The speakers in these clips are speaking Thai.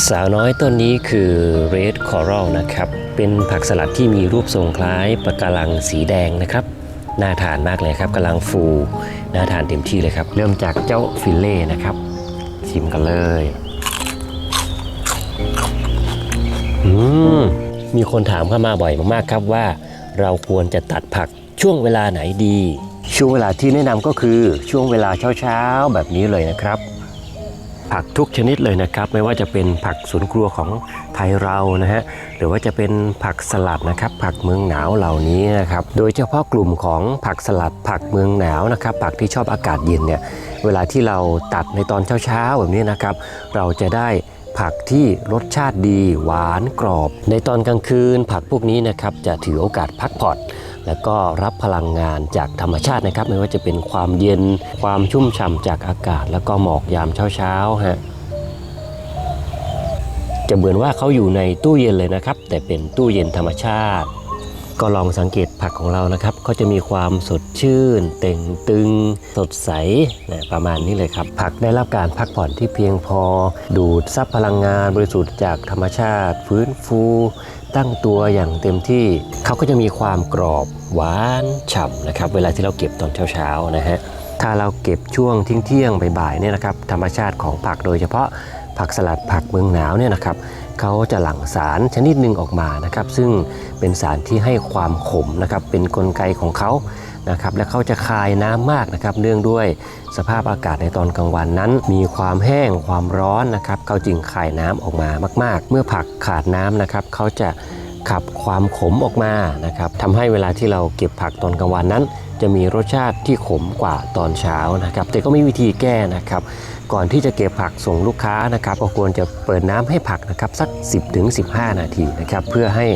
สาวน้อยต้นนี้คือ Red Coral นะครับ เป็นผักสลัดที่มีรูปทรงคล้ายปะการังสีแดงนะครับ น่าทานมากเลยครับกำลังฟู น่าทานเต็มที่เลยครับ เริ่มจากเจ้าฟิลเล่นะครับ ชิมกันเลย อืม มีคนถามเข้ามาบ่อยมากๆครับว่า เราควรจะตัดผักช่วงเวลาไหนดี ช่วงเวลาที่แนะนำก็คือช่วงเวลาเช้าๆแบบนี้เลยนะครับ ผักทุกชนิดเลยนะครับ ไม่ว่าจะเป็นผักสวนครัวของไทยเรานะฮะหรือว่าจะเป็นผักสลัดนะครับ ผักเมืองหนาวเหล่านี้นะครับโดยเฉพาะกลุ่มของผักสลัดผักเมืองหนาวนะครับ ผักที่ชอบอากาศเย็นเนี่ยเวลาที่เราตัดในตอนเช้าๆแบบนี้นะครับ เราจะได้ผักที่รสชาติดีหวานกรอบ ในตอนกลางคืนผักพวกนี้นะครับจะถือโอกาสพักผ่อน แล้วก็รับพลังงานจากธรรมชาตินะครับ ไม่ว่าจะเป็นความเย็นความชุ่มฉ่ำจากอากาศ แล้วก็หมอกยามเช้าๆฮะจะเหมือนว่าเขาอยู่ในตู้เย็นเลยนะครับ แต่เป็นตู้เย็นธรรมชาติ ก็ลองสังเกตผักของเรานะครับ ก็จะมีความสดชื่น เต่งตึง สดใสนะประมาณนี้เลยครับ ผักได้รับการพักผ่อนที่เพียงพอ ดูดซับพลังงานบริสุทธิ์จากธรรมชาติ ฟื้นฟู ตั้งตัวอย่างเต็มที่ เขาก็จะมีความกรอบหวานฉ่ำนะครับ เวลาที่เราเก็บตอนเช้าๆนะฮะถ้าเราเก็บช่วงทิ้งเที่ยงๆบ่ายๆเนี่ยนะครับธรรมชาติของผักโดยเฉพาะ ผักสลัดผักเมืองหนาวเนี่ยนะครับเขาจะหลั่งสารชนิดหนึ่งออกมานะครับ ซึ่งเป็นสารที่ให้ความขมนะครับเป็นนกลไกของเขานะครับและเขาจะคายน้ำมากนะครับเนื่องด้วยสภาพอากาศในตอนกลางวันนั้น มีความแห้งความร้อนนะครับเขาจึงคายน้ำออกมามาก ๆ เมื่อผักขาดน้ำนะครับเขาจะขับความขมออกมานะครับทำให้เวลาที่เราเก็บผักตอนกลางวันนั้น จะมีรสชาติที่ขมกว่าตอนเช้านะครับ แต่ก็มีวิธีแก้นะครับ ก่อนที่จะเก็บผักส่งลูกค้านะครับก็ควรจะเปิดน้ำให้ผักนะครับสัก 10-15 นาทีนะครับเพื่อให้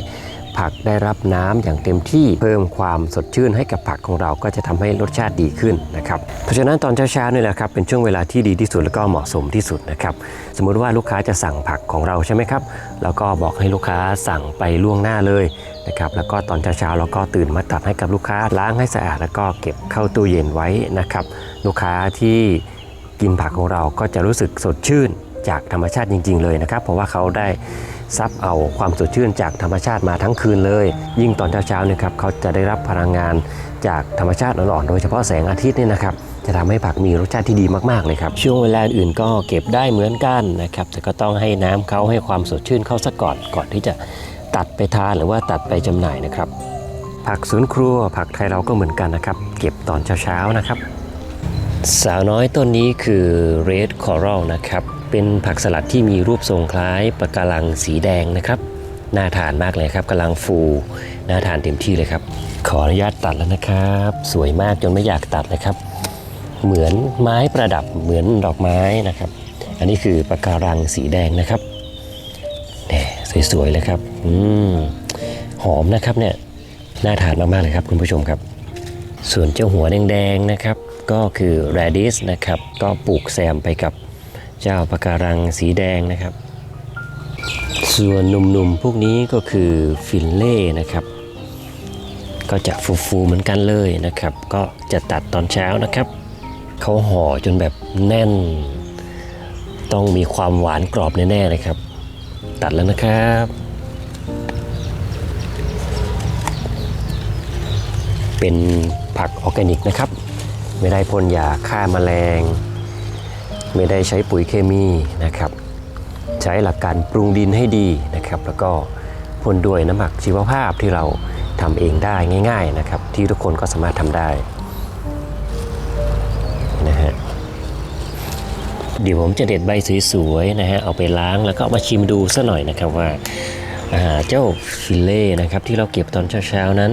ผักได้รับน้ำอย่างเต็มที่เพิ่มความสดชื่นให้กับผักของเราก็จะทำให้รสชาติดีขึ้นนะครับเพราะฉะนั้นตอนเช้าๆนี่แหละครับเป็นช่วงเวลาที่ดีที่สุดแล้วก็เหมาะสมที่สุดนะครับสมมุติว่าลูกค้าจะสั่งผักของเราใช่ไหมครับแล้วก็บอกให้ลูกค้าสั่งไปล่วงหน้าเลยนะครับแล้วก็ตอนเช้าๆเราก็ตื่นมาตัดให้กับลูกค้าล้างให้สะอาดแล้วก็เก็บเข้าตู้เย็นไว้นะครับลูกค้าที่กินผักของเราก็จะรู้สึกสดชื่นจากธรรมชาติจริง ๆ เลยนะครับ เพราะว่าเขาได้ ซับเอาความสดชื่นจากธรรมชาติมาทั้งคืนเลย ยิ่งตอนเช้าๆเนี่ยครับเขาจะได้รับพลังงานจากธรรมชาติอ่อนๆโดยเฉพาะแสงอาทิตย์เนี่ยนะครับจะทำให้ผักมีรสชาติที่ดีมากๆเลยครับ ช่วงเวลาอื่นก็เก็บได้เหมือนกันนะครับแต่ก็ต้องให้น้ำเขาให้ความสดชื่นเข้าซะก่อนก่อนที่จะตัดไปทานหรือว่าตัดไปจำหน่ายนะครับ ผักสวนครัวผักไทยเราก็เหมือนกันนะครับ เก็บตอนเช้าๆนะครับ สาวน้อยต้นนี้คือ Red Coral นะครับ เป็นผักสลัดที่มีรูปทรงคล้ายปะการังสีแดงนะครับ น่าทานมากเลยครับกำลังฟู น่าทานเต็มที่เลยครับ ขออนุญาตตัดแล้วนะครับ สวยมากจนไม่อยากตัดเลยครับ เหมือนไม้ประดับเหมือนดอกไม้นะครับ อันนี้คือปะการังสีแดงนะครับแหมสวยๆเลยครับ อืมหอมนะครับเนี่ย น่าทานมากๆเลยครับคุณผู้ชมครับ ส่วนเจ้าหัวแดงๆนะครับ ก็คือ radish นะครับ ก็ปลูกแซมไปกับ เจ้าปะการังสีแดงนะครับ ส่วนหนุ่มๆพวกนี้ก็คือฟินเล่นะครับ ก็จะฟูๆเหมือนกันเลยนะครับ ก็จะตัดตอนเช้านะครับเขาห่อจนแบบแน่น ต้องมีความหวานกรอบแน่ๆเลยครับ ตัดแล้วนะครับเป็นผักออร์แกนิกนะครับ ไม่ได้พ่นยาฆ่าแมลง ไม่ได้ใช้ปุ๋ยเคมีนะครับ ใช้หลักการปรุงดินให้ดีนะครับ แล้วก็พ่นด้วยน้ำหมักชีวภาพที่เราทำเองได้ง่าย ๆนะครับ ที่ทุกคนก็สามารถทำได้นะฮะเดี๋ยวผมจะเด็ดใบสวยๆนะฮะเอาไปล้างแล้วก็เอามาชิมดูซะหน่อยนะครับว่าาเจ้าฟิลเล่นะครับที่เราเก็บตอนเช้าๆนั้น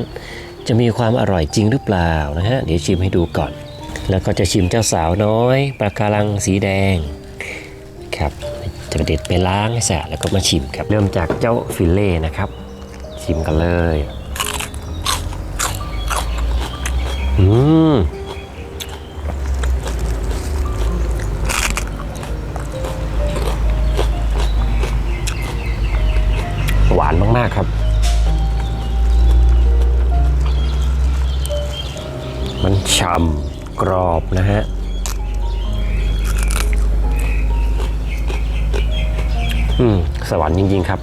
จะมีความอร่อยจริงหรือเปล่านะฮะเดี๋ยวชิมให้ดูก่อน แล้วก็จะชิมเจ้าสาวน้อยปลาการังสีแดงครับจะเด็ดไปล้างให้สะอาดแล้วก็มาชิมครับ เริ่มจากเจ้าฟิลเล่นะครับ ชิมกันเลยอืมหวานมาก ๆ ครับ มันฉ่ำ กรอบนะฮะอืมสวรรค์จริง ๆ ครับ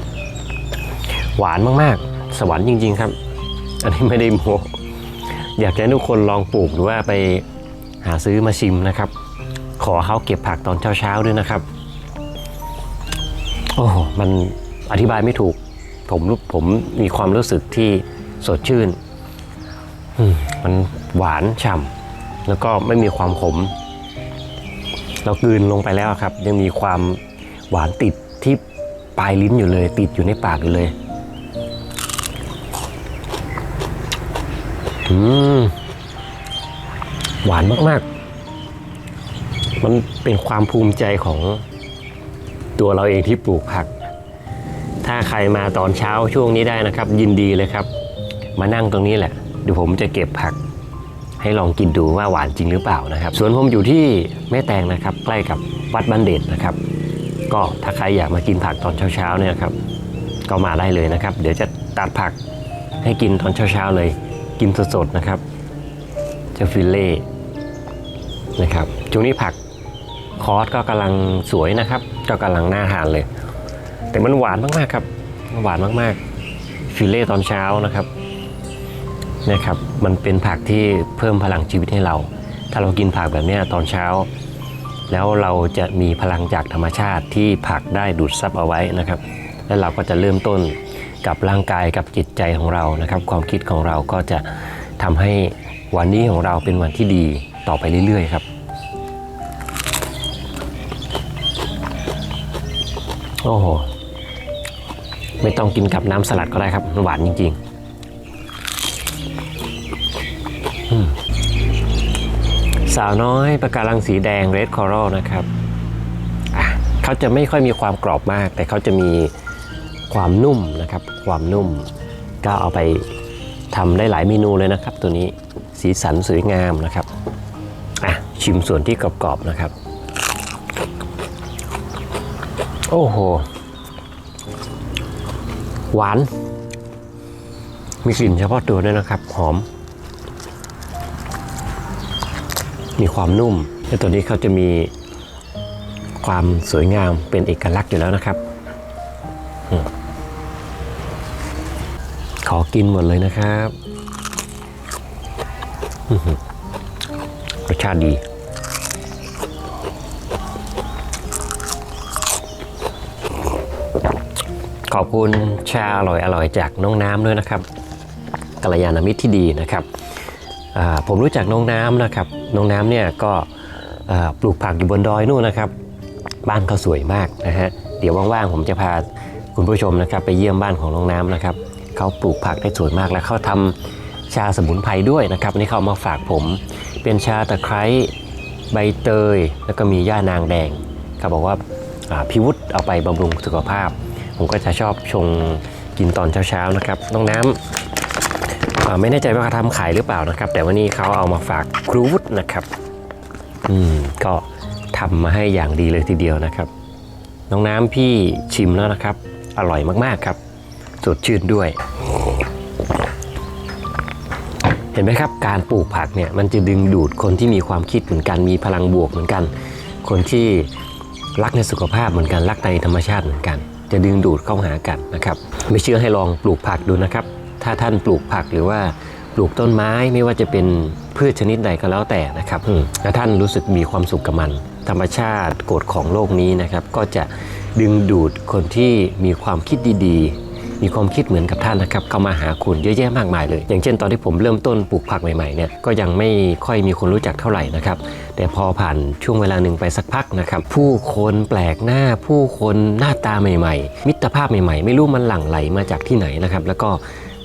หวานมากๆ สวรรค์จริง ๆ ครับ อันนี้ไม่ได้โมอยากให้ทุกคนลองปลูกหรือว่าไปหาซื้อมาชิมนะครับ ขอเขาเก็บผักตอนเช้าๆด้วยนะครับ โอ้โหมันอธิบายไม่ถูก ผมรู้ผมมีความรู้สึกที่สดชื่นอืมมันหวานฉ่ำ แล้วก็ไม่มีความขม เรากืนลงไปแล้วครับ ยังมีความหวานติดที่ปลายลิ้นอยู่เลย ติดอยู่ในปากอยู่เลยอืมหวานมากๆ มันเป็นความภูมิใจของตัวเราเองที่ปลูกผัก ถ้าใครมาตอนเช้าช่วงนี้ได้นะครับ ยินดีเลยครับ มานั่งตรงนี้แหละเดี๋ยวผมจะเก็บผัก ให้ลองกินดูว่าหวานจริงหรือเปล่านะครับสวนผมอยู่ที่แม่แตงนะครับ ใกล้กับวัดบ้านเด็ดนะครับ ก็ถ้าใครอยากมากินผักตอนเช้าๆเนี่ยครับก็มาได้เลยนะครับ เดี๋ยวจะตัดผักให้กินตอนเช้าๆเลย กินสดๆนะครับจะฟิลเล่นะครับช่วงนี้ผักคอสก็กำลังสวยนะครับ ก็กำลังน่าทานเลย แต่มันหวานมากๆครับหวานมากๆ ฟิลเล่ตอนเช้านะครับ นะครับมันเป็นผักที่เพิ่มพลังชีวิตให้เรา ถ้าเรากินผักแบบนี้ตอนเช้า แล้วเราจะมีพลังจากธรรมชาติที่ผักได้ดูดซับเอาไว้นะครับ แล้วเราก็จะเริ่มต้นกับร่างกายกับจิตใจของเรานะครับ ความคิดของเราก็จะทำให้วันนี้ของเราเป็นวันที่ดีต่อไปเรื่อยๆครับโอ้โหไม่ต้องกินกับน้ำสลัดก็ได้ครับหวานจริง ๆ สาวน้อยปะการังสีแดง Red Coral นะครับเขาจะไม่ค่อยมีความกรอบมาก แต่เขาจะมีความนุ่มนะครับ ความนุ่มก็เอาไปทำได้หลายเมนูเลยนะครับ ตัวนี้สีสันสวยงามนะครับอะชิมส่วนที่กรอบๆนะครับ โอ้โห หวาน มีกลิ่นเฉพาะตัวด้วยนะครับ หอม มีความนุ่ม และตัวนี้เขาจะมีความสวยงามเป็นเอกลักษณ์อยู่แล้วนะครับอขอกินหมดเลยนะครับรสชาติดีขอบคุณชาอร่อยอร่อยจากน้องน้ำด้วยนะครับกัลยาณมิตรที่ดีนะครับ ผมรู้จักน้องน้ำนะครับ น้องน้ำเนี่ยก็ปลูกผักอยู่บนดอยนู่นนะครับ บ้านเขาสวยมากนะฮะ เดี๋ยวว่างๆผมจะพาคุณผู้ชมนะครับ ไปเยี่ยมบ้านของน้องน้ำนะครับ เขาปลูกผักได้สวยมากและเขาทำชาสมุนไพรด้วยนะครับอันนี่เขามาฝากผม เป็นชาตะไคร้ใบเตย แล้วก็มีย่านางแดงเขาบอกว่าพี่วุฒิเอาไปบำรุงสุขภาพ ผมก็จะชอบชงกินตอนเช้าๆนะครับ น้องน้ำอ่า ไม่แน่ใจว่าเขาทำขายหรือเปล่านะครับ แต่วันนี้เขาเอามาฝากครูวุฒินะครับ อืมก็ทำมาให้อย่างดีเลยทีเดียวนะครับ น้องน้ำพี่ชิมแล้วนะครับ อร่อยมากๆครับ สดชื่นด้วย เห็นไหมครับ การปลูกผักเนี่ยมันจะดึงดูดคนที่มีความคิดเหมือนกัน มีพลังบวกเหมือนกัน คนที่รักในสุขภาพเหมือนกัน รักในธรรมชาติเหมือนกัน จะดึงดูดเข้าหากันนะครับ ไม่เชื่อให้ลองปลูกผักดูนะครับ ถ้าท่านปลูกผักหรือว่าปลูกต้นไม้ไม่ว่าจะเป็นพืชชนิดใดก็แล้วแต่นะครับอืมและท่านรู้สึกมีความสุขกับมัน ธรรมชาติกฎของโลกนี้นะครับ ก็จะดึงดูดคนที่มีความคิดดีๆ มีความคิดเหมือนกับท่านนะครับ เข้ามาหาคุณเยอะแยะมากมายเลย อย่างเช่นตอนที่ผมเริ่มต้นปลูกผักใหม่ๆเนี่ยก็ยังไม่ค่อยมีคนรู้จักเท่าไหร่นะครับ แต่พอผ่านช่วงเวลาหนึ่งไปสักพักนะครับ ผู้คนแปลกหน้าผู้คนหน้าตาใหม่ ๆ มิตรภาพใหม่ๆ ไม่รู้มันหลั่งไหลมาจากที่ไหนนะครับ แล้วก็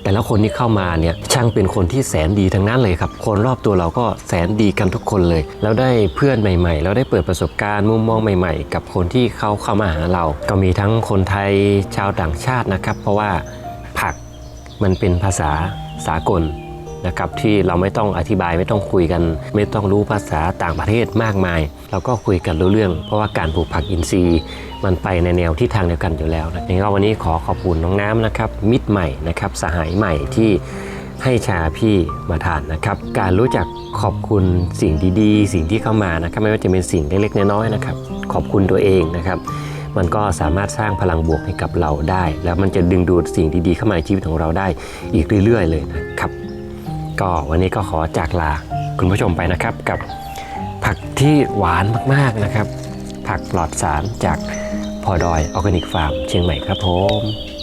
แต่ละคนที่เข้ามาเนี่ยช่างเป็นคนที่แสนดีทั้งนั้นเลยครับ คนรอบตัวเราก็แสนดีกันทุกคนเลย แล้วได้เพื่อนใหม่ ๆ แล้วได้เปิดประสบการณ์มุมมองใหม่ ๆ กับคนที่เขาเข้ามาหาเรา ก็มีทั้งคนไทยชาวต่างชาตินะครับ เพราะว่าผักมันเป็นภาษาสากล นะครับที่เราไม่ต้องอธิบายไม่ต้องคุยกัน ไม่ต้องรู้ภาษาต่างประเทศมากมาย เราก็คุยกันรู้เรื่อง เพราะว่าการปลูกผักอินทรีย์ มันไปในแนวที่ทางเดียวกันอยู่แล้วนะยังไงก็วันนี้ขอขอบคุณน้องน้ำนะครับ มิตรใหม่นะครับสหายใหม่ที่ให้ชาพี่มาทานนะครับ การรู้จักขอบคุณสิ่งดีๆ สิ่งที่เข้ามานะครับ ไม่ว่าจะเป็นสิ่งเล็กๆน้อยๆนะครับ ขอบคุณตัวเองนะครับ มันก็สามารถสร้างพลังบวกให้กับเราได้ แล้วมันจะดึงดูดสิ่งดีๆ เข้ามาในชีวิตของเราได้อีกเรื่อย ๆ เลยนะ ก็วันนี้ก็ขอจากลาคุณผู้ชมไปนะครับกับผักที่หวานมากๆนะครับ ผักปลอดสารจากพอดอยออร์แกนิกฟาร์มเชียงใหม่ครับผม